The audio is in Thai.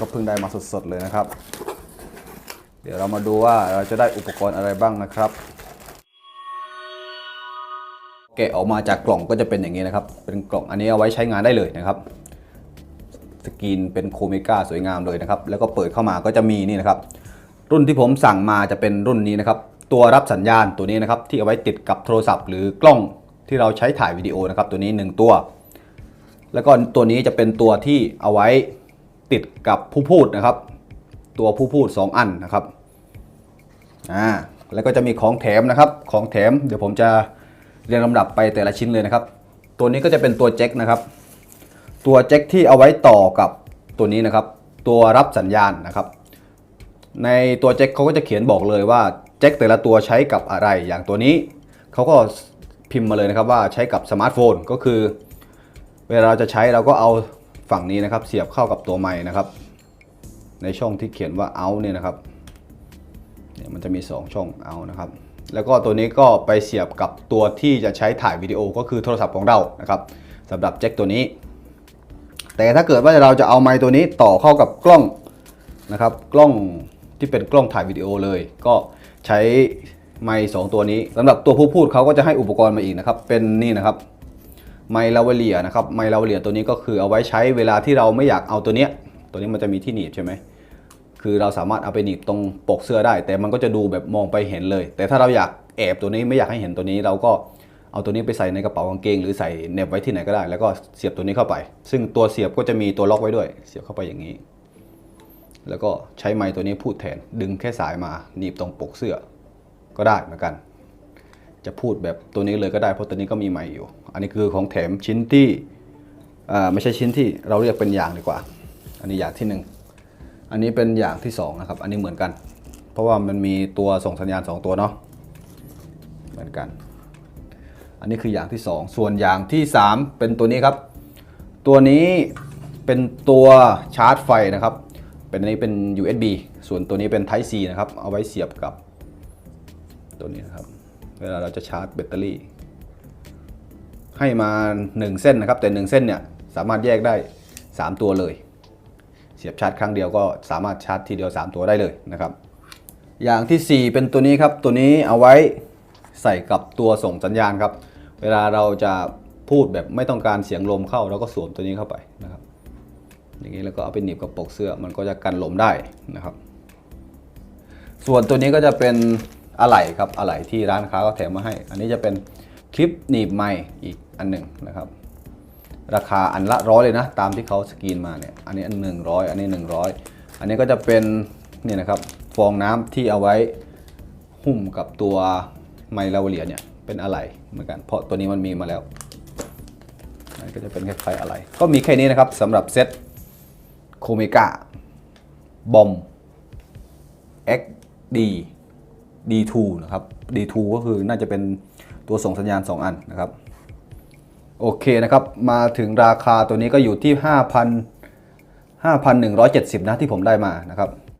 ก็เพิ่งได้มาสดๆเลยนะครับ เดี๋ยวเรามาดูว่าเราจะได้อุปกรณ์อะไรบ้างนะครับ แกะออกมาจากกล่องก็จะเป็นอย่างนี้นะครับ เป็นกล่องอันนี้เอาไว้ใช้งานได้เลยนะครับ สกรีนเป็นโคเมกาสวยงามเลยนะครับ แล้วก็เปิดเข้ามาก็จะมีนี่นะครับ รุ่นที่ผมสั่งมาจะเป็นรุ่นนี้นะครับ ตัวรับสัญญาณตัวนี้นะครับ ที่เอาไว้ติดกับโทรศัพท์ หรือกล้องที่เราใช้ถ่ายวิดีโอนะครับ ตัวนี้ 1 ตัว แล้วก็ตัวนี้จะเป็นตัวที่เอาไว้ ติดกับผู้พูดนะครับ ตัวผู้พูด 2 อันนะครับอ่าแล้วก็จะมีของแถมนะครับของแถมเดี๋ยวผมจะเรียงลำดับไปแต่ละชิ้นเลยนะครับ ตัวนี้ก็จะเป็นตัวแจ็คนะครับ ตัวแจ็คที่เอาไว้ต่อกับตัวนี้นะครับ ตัวรับสัญญาณนะครับ ในตัวแจ็คเขาก็จะเขียนบอกเลยว่าแจ็คแต่ละตัวใช้กับอะไรอย่างตัวนี้เขาก็พิมพ์มาเลยนะครับว่าใช้กับสมาร์ทโฟนก็คือ เวลาเราจะใช้เราก็เอา ฝั่งนี้นะครับเสียบเข้ากับตัวไม้นะครับ ในช่องที่เขียนว่า out เนี่ยนะครับเนี่ยมันจะมี 2 ช่อง out นะครับ แล้วก็ตัวนี้ก็ไปเสียบกับตัวที่จะใช้ถ่ายวิดีโอก็คือโทรศัพท์ของเรานะครับสำหรับแจ็คตัวนี้ แต่ถ้าเกิดว่าเราจะเอาไมค์ตัวนี้ต่อเข้ากับกล้องนะครับ กล้องที่เป็นกล้องถ่ายวิดีโอเลย ก็ใช้ไมค์สองตัวนี้สำหรับตัวผู้พูดเขาก็จะให้อุปกรณ์มาอีกนะครับ เป็นนี่นะครับ ไมลาวเลียนะครับไมลาวเลียตัวนี้ก็คือเอาไว้ใช้เวลาที่เราไม่อยากเอาตัวเนี้ยตัวนี้มันจะมีที่หนีบใช่ไหมคือเราสามารถเอาไปหนีบตรงปกเสื้อได้ แต่มันก็จะดูแบบมองไปเห็นเลย แต่ถ้าเราอยากแอบตัวนี้ไม่อยากให้เห็นตัวนี้เราก็เอาตัวนี้ไปใส่ในกระเป๋ากางเกง หรือใส่เน็บไว้ที่ไหนก็ได้ แล้วก็เสียบตัวนี้เข้าไป ซึ่งตัวเสียบก็จะมีตัวล็อกไว้ด้วย เสียบเข้าไปอย่างนี้ แล้วก็ใช้ไมค์ตัวนี้พูดแทนดึงแค่สายมาหนีบตรงปกเสื้อก็ได้เหมือนกัน จะพูดแบบตัวนี้เลยก็ได้เพราะตัวนี้ก็มีไมค์อยู่ อันนี้คือของแถมชิ้นที่ไม่ใช่ชิ้นที่เราเรียกเป็นอย่างดีกว่า อันนี้อย่างที่หนึ่งอันนี้เป็นอย่างที่สองนะครับ อันนี้เหมือนกัน เพราะว่ามันมีตัวส่งสัญญาณ 2 ตัวเนาะเหมือนกัน อันนี้คืออย่างที่ 2 ส่วนอย่างที่ 3 เป็นตัวนี้ครับ ตัวนี้เป็นตัวชาร์จไฟนะครับ เป็นอันนี้เป็น USB ส่วนตัวนี้เป็น Type C นะครับ เอาไว้เสียบกับตัวนี้นะครับ เวลาเราจะชาร์จแบตเตอรี่ ให้มา 1 เส้นนะครับ แต่ 1 เส้นเนี่ยสามารถแยกได้ 3 ตัวเลย เสียบชาร์จครั้งเดียวก็สามารถชาร์จทีเดียว 3 ตัวได้เลยนะครับ อย่างทีสี่ 4 เป็นตัวนี้ครับ ตัวนี้เอาไว้ใส่กับตัวส่งสัญญาณครับ เวลาเราจะพูดแบบไม่ต้องการเสียงลมเข้าเราก็สวมตัวนี้เข้าไปนะครับ อย่างนี้แล้วก็เอาไปหนีบกับปกเสื้อมันก็จะกันลมได้นะครับ ส่วนตัวนี้ก็จะเป็น อะไหล่ครับอะไหล่ที่ร้านค้าก็แถมมาให้ อันนี้จะเป็นคลิปหนีบไมค์อีกอันหนึ่งนะครับ ราคาอันละร้อยเลยนะ ตามที่เขาสกรีนมาเนี่ยอันนี้อันหนึ่งร้อยอันนี้หนึ่งร้อยอันนี้ก็จะเป็นนี่นะครับฟองน้ำที่เอาไว้หุ้มกับตัวไมลาวเลียเนี่ยเป็นอะไหล่เหมือนกัน เพราะตัวนี้มันมีมาแล้วอันนี้ก็จะเป็นคล้ายๆอะไหล่ก็มีแค่นี้นะครับสำหรับเซ็ตโคเมกาบอม XD D2 นะครับ D2 ก็คือน่าจะเป็นตัวส่งสัญญาณ 2 อันนะครับ โอเคนะครับ มาถึงราคาตัวนี้ก็อยู่ที่ 5,000 5,170 นะที่ผมได้มานะครับ